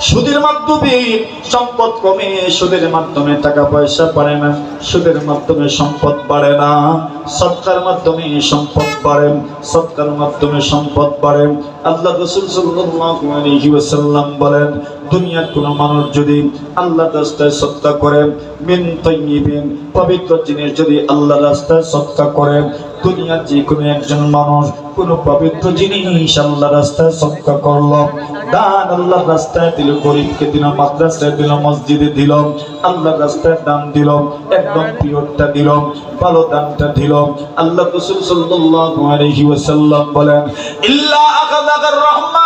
সুদের মাধ্যমে সম্পদ কমে, সুদের মাধ্যমে টাকা পয়সা বাড়ে না, সুদের মাধ্যমে সম্পদ বাড়ে না। সৎকার মাধ্যমে সম্পদ বাড়ে, সৎকার মাধ্যমে সম্পদ বাড়ে। আল্লাহ রসুল সাল্লাম বলেন, দুনিয়ার কোনো মানুষ যদি আল্লাহ রাস্তায় সৎকা করে, মিন পবিত্র জিনিস যদি আল্লাহ রাস্তায় সৎকা করে, দুনিয়ার যে কোনো একজন মানুষ কোন পবিত্র জিনিস আল্লাহ রাস্তায় সৎকা করল। দান আল্লাহ রাস্তায় দিল, গরিবকে দিল, মাদ্রাসায় দিল, মসজিদে দিল আল্লাহ রাস্তায় দান দিল, একদম পিওরটা দিল, ভালো দানটা দিল। আল্লাহ রসুল সাল্লাল্লাহু আলাইহি ওয়াসাল্লাম বলেন, ইল্লা আখাযাকার রহমানু।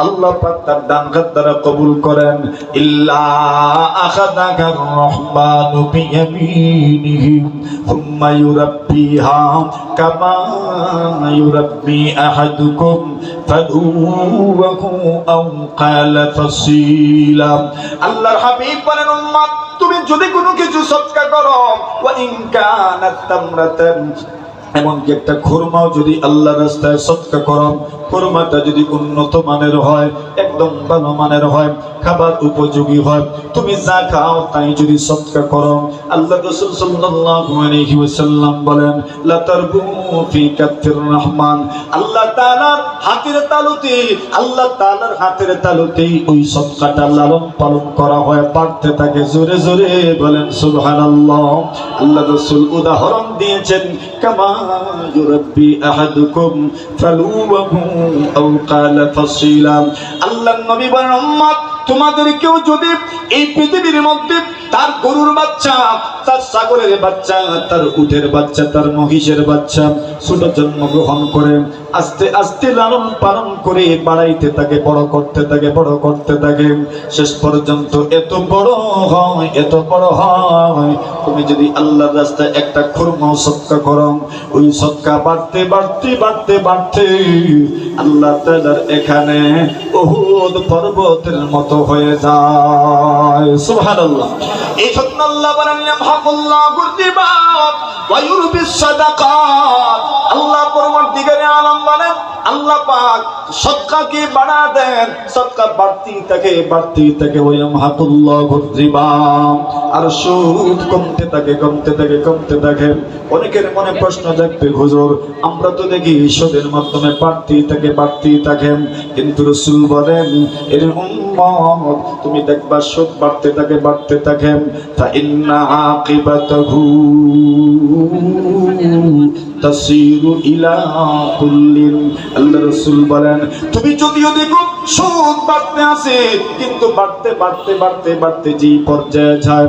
আল্লাহ পাক তার দ্বারা কবুল করেন আল্লাহর হাবিব বলেন তুমি যদি কোনো কিছু সৎকার করো, ওয়া এমনকি একটা খুরমাও যদি আল্লাহ রাস্তায় সৎকা করো খুরমাটা যদি উন্নত মানের হয়, একদম ভালো মানের হয়, খাবার উপযোগী হয়, তুমি যা খাও তাই যদি সৎকা করো আল্লাহ রাসূল আলাইহি বলেন রহমান। আল্লাহ তাআলার হাতের তালুতে, আল্লাহ তাআলার হাতের তালুতেই ওই সৎকাটা লালন পালন করা হয় বাড়তে থাকে জোরে জোরে বলেন, সুবহানাল্লাহ। আল্লাহ রাসূল উদাহরণ দিয়েছেন, কামা ইউরাব্বি أحدكم فلوه أو قال فصيلا الله النبي উম্মত তোমাদের কেউ যদি এই পৃথিবীর মধ্যে তার গরুর বাচ্চা, তার সাগরের বাচ্চা, তার উঠের বাচ্চা, তার মহিষের বাচ্চা ছোট জন্মগ্রহণ করে আস্তে আস্তে লালন পালন করে বাড়াইতে থাকে, বড় করতে থাকে, বড় করতে থাকে। শেষ পর্যন্ত এত বড় হয়, এত বড় হয়। তুমি যদি আল্লাহর রাস্তায় একটা খুরমা সৎকা করো, ওই সৎকা বাড়তে বাড়তে বাড়তে বাড়তে আল্লাহ তাআলার এখানে উহুদ পর্বতের মতো হয়ে যায়। সুবহানাল্লাহ। এই জন্য আল্লাহ বলেন, ইয়ামহাকুল্লাহু রিবা ওয়া ইউরবিস সাদাকাত। আল্লাহ পরবর্তীকারে আলম আল্লাহ পাক সদকাকে বাড়া দেন সদকা বাড়তি থাকে বাড়তি থাকে রিবা আর সুদ কমতে থাকে কমতে থাকে কমতে থাকে। অনেকের মনে প্রশ্ন হুজুর, আমরা তো দেখি সুদের মাধ্যমে বাড়তি থাকে বাড়তি থাকে কিন্তু রাসূল বলেন, এর উম্মত, তুমি দেখবা সুদ বাড়তে থাকে বাড়তে থাকে। তা ইন্না তাসিরু ইলা কুল্লিন। আল্লাহ রাসূল বলেন তুমি যদিও দেখো সুদ বাড়তে আছে, কিন্তু বাড়তে বাড়তে বাড়তে বাড়তে যে পর্যায়ে যায়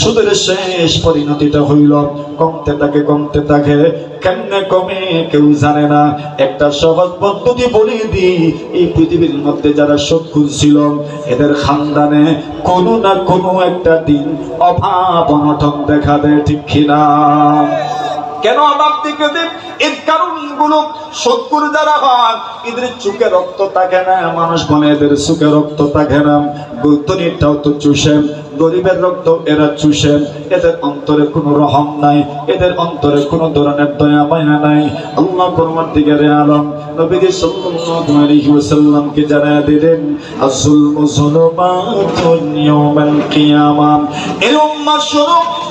সুদের শেষ পরিণতিটা হইল, কমতে থাকে কমতে থাকে, কেমনে কমে কেউ জানে না। একটা সহজ পদ্ধতি বলিয়ে দিই, এই পৃথিবীর মধ্যে যারা শত্রুর ছিল, এদের খানদানে কোনো না কোনো একটা দিন অভাব অনটন দেখা দেয় ঠিক কিনা কেন দেখে দেব এর কারণগুলো শত্রুর যারা হন এদের চোখে রক্ত থাকে না, মানুষ বলে এদের চোখে রক্ত থাকে না। গৌতনিরটাও তো চুষে। গরিবের রক্ত এরা চুষে, এদের অন্তরে কোনো রহম নাই, এদের অন্তরে কোনো ধরনের দয়া মায়া নাই। আল্লাহ পরবর্তীকারে আলম, নবীজি সাল্লাল্লাহু আলাইহি দিলেন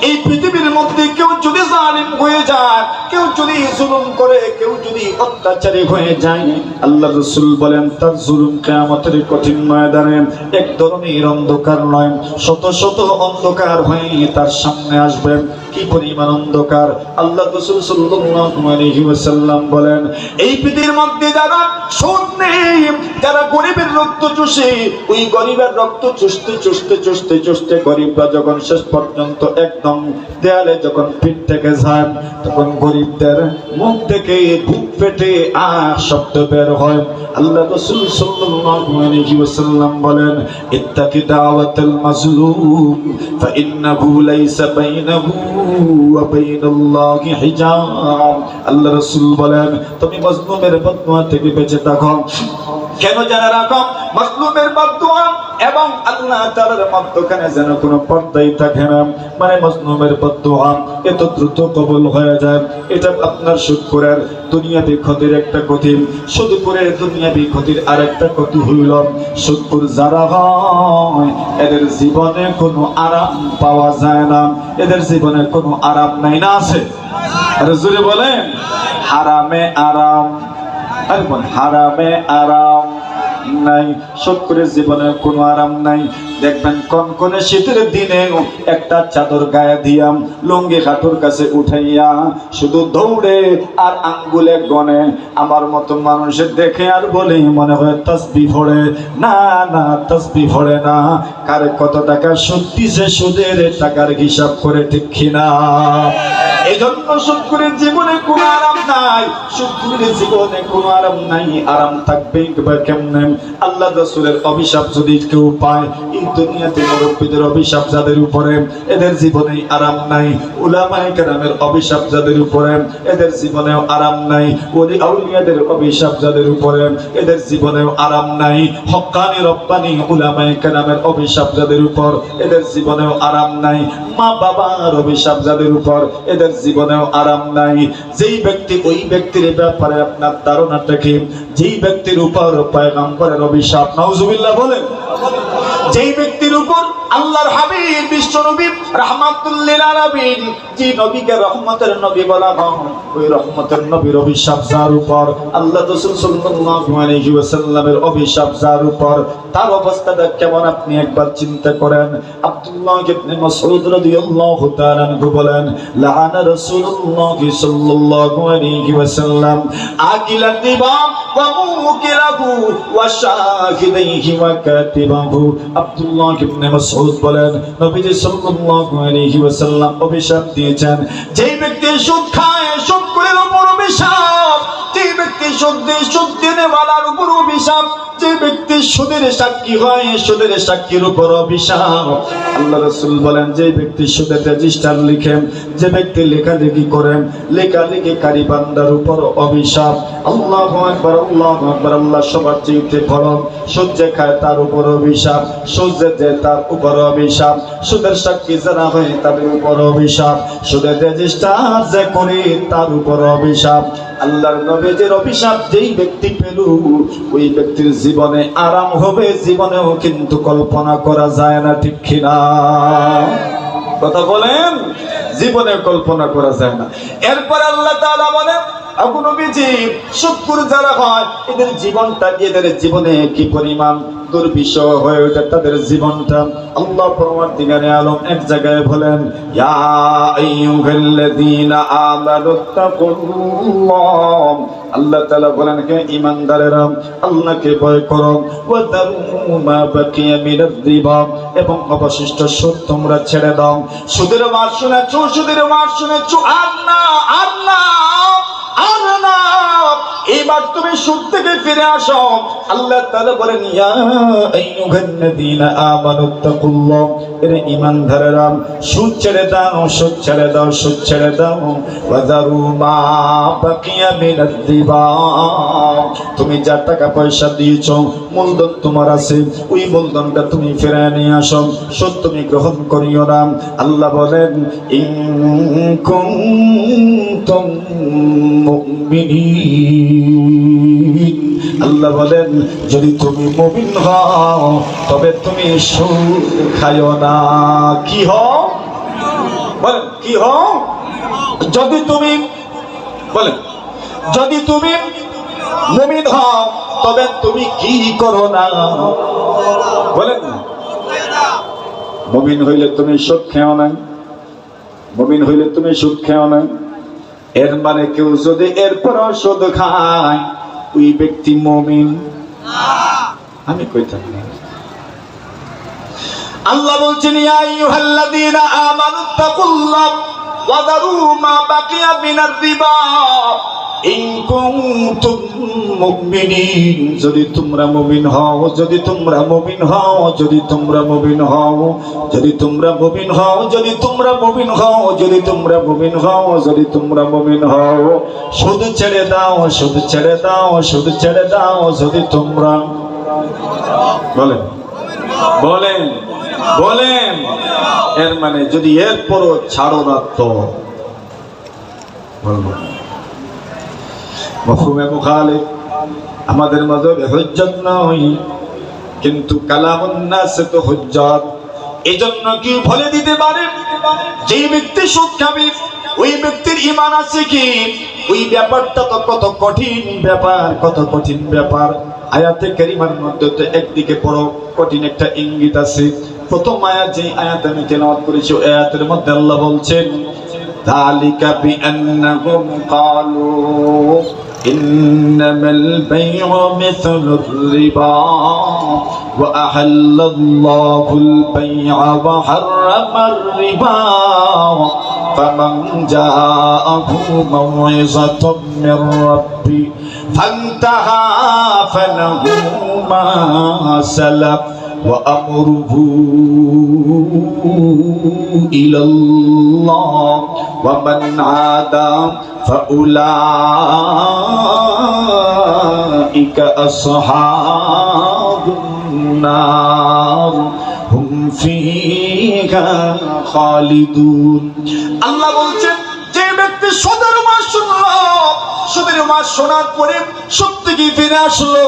এই পৃথিবীর মধ্যে কেউ যদি জালিম হয়ে যায়, কেউ যদি জুলুম করে, কেউ যদি অত্যাচারী হয়ে যায়, আল্লাহ রসুল বলেন, তার জুলুম কেয়ামতের কঠিন ময়দানে এক ধরনের অন্ধকার নয়, শত শত অন্ধকার হয়ে তার সামনে আসবে কি পরিমাণ অন্ধকার আল্লাহ রাসূল ওয়াসাল্লাম বলেন, এই পৃথিবীর মধ্যে যারা সুদ যারা গরিবের রক্ত চুষে, ওই গরিবের রক্ত চুষতে চুষতে চুষতে চুষতে গরিবরা যখন শেষ পর্যন্ত একদম দেয়ালে যখন পিঠ থেকে যায়, তখন গরিবদের মুখ থেকে বুক ফেটে আহ শব্দ বের হয়। আল্লাহ রাসূল ওয়াসাল্লাম বলেন, ইত্তাকি দাওয়াতাল মাজলুম লাইসা ওয়া বাইনাল্লাহি হিজাব আল্লাহ রসুল বলেন তুমি মজলুমের বদদুয়া থেকে বেঁচে থাকো। কেন জানা রাখো? মজলুমের বদদুয়া এবং আল্লাহ তাআলার মধ্যখানে যেন কোনো পর্দাই থাকে না। মানে মজলুমের বদদুয়া এত দ্রুত কবুল হয়ে যায়। এটা আপনার শুকরের দুনিয়াবি ক্ষতির একটা ক্ষতি সুদপুরের দুনিয়াবি ক্ষতির আরেকটা ক্ষতি হইল সুদপুর যারা হয়, এদের জীবনে কোনো আরাম পাওয়া যায় না। এদের জীবনে কোনো আরাম নাই না আছে? আরে জোরে বলেন। হারামে আরাম। আরে হারামে আরাম নাই। শুক্রের জীবনে কোনো আরাম নাই। দেখবেন কনকনে শীতের দিনে একটা চাদর গায়ে দিয়াম লুঙ্গি হাঁটুর কাছে উঠাইয়া শুধু দৌড়ে আর আঙ্গুলে গনে। আমার মতো মানুষের দেখে আর বলে মনে হয় তসবি ভরে না না, তসবি ভরে না। কারে কত টাকা সত্যি সে সুদের টাকার হিসাব করে ঠিক কিনা? এই জন্য শুক্রের জীবনে কোনো আরাম নাই। শুক্রের জীবনে কোনো আরাম নাই। আরাম থাকবে কিংবা কেমনে? আল্লাহ রসুলের অভিশাপ যদি কেউ পায়, এই দুনিয়াতে মুরব্বীদের অভিশাপ যাদের উপরে? এদের জীবনে আরাম নাই। উলামায়ে কেরামের অভিশাপ যাদের উপরে? এদের জীবনেও আরাম নাই। ওলি আউলিয়াদের অভিশাপ যাদের উপরে? এদের জীবনেও আরাম নাই। হক্কানি রব্বানি উলামায়ে কেরামের অভিশাপ যাদের উপর? এদের জীবনেও আরাম নাই। মা বাবার অভিশাপ যাদের উপর? এদের জীবনেও আরাম নাই। যেই ব্যক্তি ওই ব্যক্তির ব্যাপারে আপনার ধারণা থাকে যেই ব্যক্তির উপর করেন অভিশাপ নাউজুবিল্লাহ বলেন, যেই ব্যক্তির উপর আল্লাহর হাবিব, বিশ্ব নবী, রাহমাতুল্লিল আলামিন। যে নবীকে রহমতের নবী বলা হয়, ওই রহমতের নবীর অভিশাপ যার উপর, আল্লাহ রাসূল সাল্লাল্লাহু আলাইহি ওয়াসাল্লামের অভিশাপ যার উপর, তার অবস্থাটা কেমন আপনি একবার চিন্তা করেন? আব্দুল্লাহ ইবনে মাসউদ রাদিয়াল্লাহু তাআলা আনহু বলেন, লাআনা রাসূলুল্লাহ সাল্লাল্লাহু আলাইহি ওয়াসাল্লাম আকিলা দিবা ওয়া মুকিলাহু ওয়া শাহিদাইহি ওয়া কাতিবাহু। আব্দুল্লাহ ইবনে মাসউদ বলেন, নবীজি সাল্লাল্লাহু আলাইহি ওয়াসাল্লাম অভিশাপ দিয়েছেন, যেই ব্যক্তি সুদ খায়, সুদ করে উপর অভিশাপ দেনেওয়ালার উপর অভিশাপ। যে ব্যক্তি সুদের সাক্ষী হয়, সুদের সাক্ষীর উপর অভিশাপ। আল্লাহ রসুল বলেন, যে ব্যক্তি সুদের রেজিস্টার লিখেন যে ব্যক্তি করেন কারি বান্দার উপর অভিশাপ। আল্লাহ আল্লাহ আল্লাহ সবার খায় তার উপর অভিশাপ যে তার উপর অভিশাপ। সুদের সাক্ষী যারা হয়, তাদের উপর অভিশাপ। সুদের রেজিস্টার যে করে, তার উপর অভিশাপ। আল্লাহর নবীজের অভিশাপ যেই ব্যক্তি পেল ওই ব্যক্তির জীবনে আরাম হবে, জীবনেও কিন্তু কল্পনা করা যায় না, ঠিক কিনা? কথা বলেন? জীবনে কল্পনা করা যায় না। এরপর আল্লাহ তাআলা বলেন আগুন বিজি শুকর যারা হয়, এদের জীবনটা এদের জীবনে কি পরিমাণ দুর্বিষহ হয়ে ওঠে তাদের জীবনটা। আল্লাহ পরমার্থিকারে আলম এক জায়গায় বলেন আল্লাহ তাআলা বলেন, হে ঈমানদারেরা, আল্লাহকে ভয় করো। ওয়া দারু মা বাকিয়া এবং অবশিষ্ট সুদ তোমরা ছেড়ে দাও। সুদের মাস শুনেছো? সুদের মাস শুনেছো? আর না আর এবার তুমি সুদ থেকে ফিরে আসো। আল্লাহ তাআলা বলেন ইয়া এর ঈমানদারেরা সুদ ছেড়ে দাও, সুদ ছেড়ে দাও, সুদ ছেড়ে দাও। ওয়াজারু মা বাকিয়া মিনার রিবা তুমি যা টাকা পয়সা দিয়েছ, মূলধন তোমার আছে। ওই মূলধনটা তুমি ফিরে নিয়ে আসো, সুদ তুমি গ্রহণ করিও না। আল্লাহ বলেন, ইন কুনতুম মুমিনিন। আল্লাহ বলেন, যদি তুমি মুমিন হও, তবে তুমি সুদ খাইও না। কি হও? বলেন, কি হও? যদি তুমি, বলেন, যদি তুমি মুমিন হও, তবে তুমি কি করো না? বলেন, মুমিন হইলে তুমি সুদ খেও না মুমিন হইলে তুমি সুদ খেও না এর মানে কেউ যদি এরপরও সুদ খায় ওই ব্যক্তি মমিন। আমি কইতাম না আল্লাহ বলছেন, ইয়া আইয়ুহাল্লাযীনা আমানুত্তাকুল্লাহ মা বাকিয়া মিনার রিবা যদি তোমরা মুমিন হও, যদি তোমরা মুমিন হও, যদি তোমরা মুমিন হও, যদি তোমরা মুমিন হও, যদি তোমরা মুমিন হও, যদি তোমরা মুমিন হও, যদি তোমরা মুমিন হও শুধু ছেড়ে দাও শুধু ছেড়ে দাও শুধু ছেড়ে দাও, যদি তোমরা বলেন বলেন বলেন, এর মানে যদি এরপরও ছাড়ো না তো, বলব মফহুমে মুখালিফ আমাদের মাঝে হুজ্জত নয় কিন্তু কালামুন নাস তো হুজ্জত এই জন্য কি বলে দিতে পারে যে ব্যক্তি সুদ খাবে ওই ব্যক্তির ইমান আছে কি ওই ব্যাপারটা তো কত কঠিন ব্যাপার কত কঠিন ব্যাপার আয়াতে কারিমার মধ্যে তো একদিকে বড় কঠিন একটা ইঙ্গিত আছে প্রথম আয়াত যে আয়াত আমি তেলাওয়াত করেছি ওই আয়াতের মধ্যে আল্লাহ বলছেন ذلك بأنهم قالوا إنما البيع مثل الربا وأحل الله البيع وحرم الربا. فمن جاءه موعظة من ربي فانتهى فله ما سلف. وأمره إلى الله ومن عاد فأولئك أصحاب النار هم فيها خالدون الله বলছেন সুদের মাস শোনার পরে সত্যি ফিরে আসলো?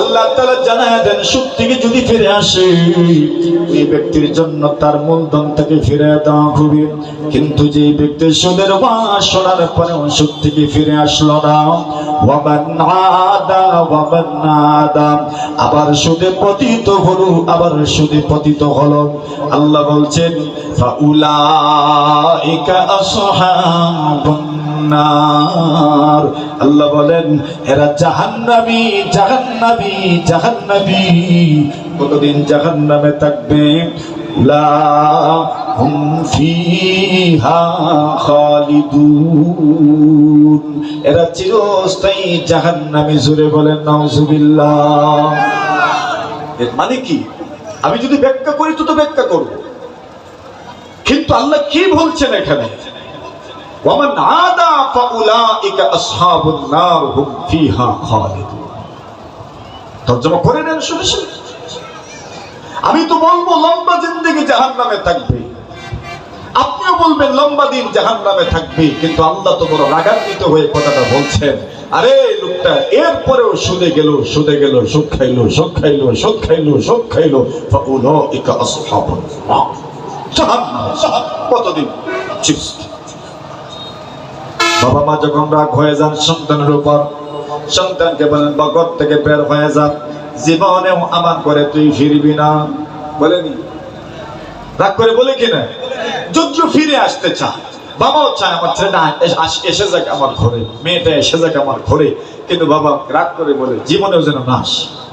আল্লাহ তাআলা জানায় দেন, সত্যি যদি ফিরে আসে এই ব্যক্তির জন্য তার মূলধন থেকে ফিরে দেওয়া হবে। কিন্তু যে ব্যক্তি সুদের মাস শোনার পরেও সত্যি ফিরে আসলো না। আবার সুদে পতিত হলো, আবার সুদে পতিত হলো। আল্লাহ বলছেন ফাউলাইকা আসহাবুন নার আল্লাহ বলেন, এরা জাহান্নামী জাহান্নামী জাহান্নামী। কতদিন জাহান্নামে থাকবে? লা হুম ফিহা খালিদুন। এরা চিরস্থায়ী জাহান্নামী জুড়ে বলেন নাউজুবিল্লাহ। এর মানে কি? আমি যদি ব্যাখ্যা করি, তো তো ব্যাখ্যা করব। কিন্তু আল্লাহ কি বলছেন এখানে? করে নেন আমি তো বলব, লম্বা জিন্দেগি জাহান নামে থাকবে। আপনিও বলবেন, লম্বা দিন জাহান নামে থাকবে, কিন্তু আল্লাহ তো বড় রাগান্বিত হয়ে কথাটা বলছেন। আরে লোকটা, এরপরেও শুনে গেল শুনে গেল, সুখ খাইলো সুখ খাইলো সুখ খাইলো সুখ খাইলো। ফাউলাইকা আসহাবুন বাবা মা যখন রাগ হয়ে যান, সন্তানের উপর, সন্তানকে বলেন বা ঘর থেকে বের হয়ে যান জীবনেও আমার করে তুই ফিরবি না। বলেনি। রাগ করে বলে কিনা যদিও ফিরে আসতে চায়। বাবাও চায়, আমার ছেলেটা এসে যাক আমার ঘরে, মেয়েটা এসে যাক আমার ঘরে। কিন্তু বাবা রাগ করে বলে, জীবনেও যেন না আসে।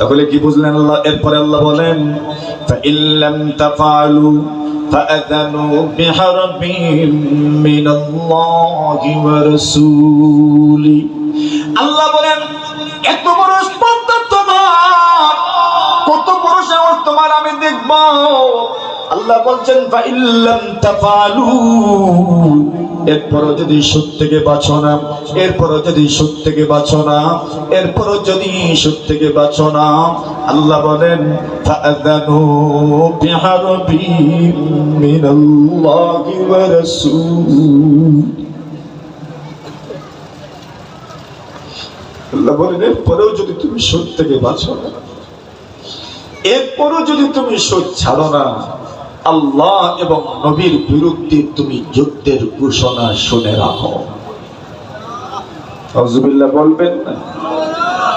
তাহলে কি বুঝলেন আল্লাহ এরপরে আল্লাহ বলেন فَإِن لَّمْ تَفْعَلُوا فَأَذَنُوا بِحَرْبٍ مِّنَ اللَّهِ وَرَسُولِهِ আল্লাহ বলেন এত বড় স্পর্ধা তোমার কত বড় সাহস তোমার আমি দেখব আল্লাহ বলছেন فَإِن لَّمْ تَفْعَلُوا এরপরও যদি সুদ থেকে বাঁচো না, এরপরও যদি সুদ থেকে বাঁচো না, এরপরও যদি সুদ থেকে বাঁচো না, আল্লাহ বলেন আল্লাহ বলেন, এরপরেও যদি তুমি থেকে বাঁচো না, এরপরও যদি তুমি সুদ ছাড়ো না আল্লাহ এবং নবীর বিরুদ্ধে তুমি যুদ্ধের ঘোষণা শুনে রাখো। নজুবিল্লাহ বলবেন না?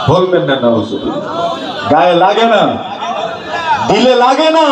বলবেন না নজুবিল্লাহ গায়ে লাগে না? দিলে লাগে না?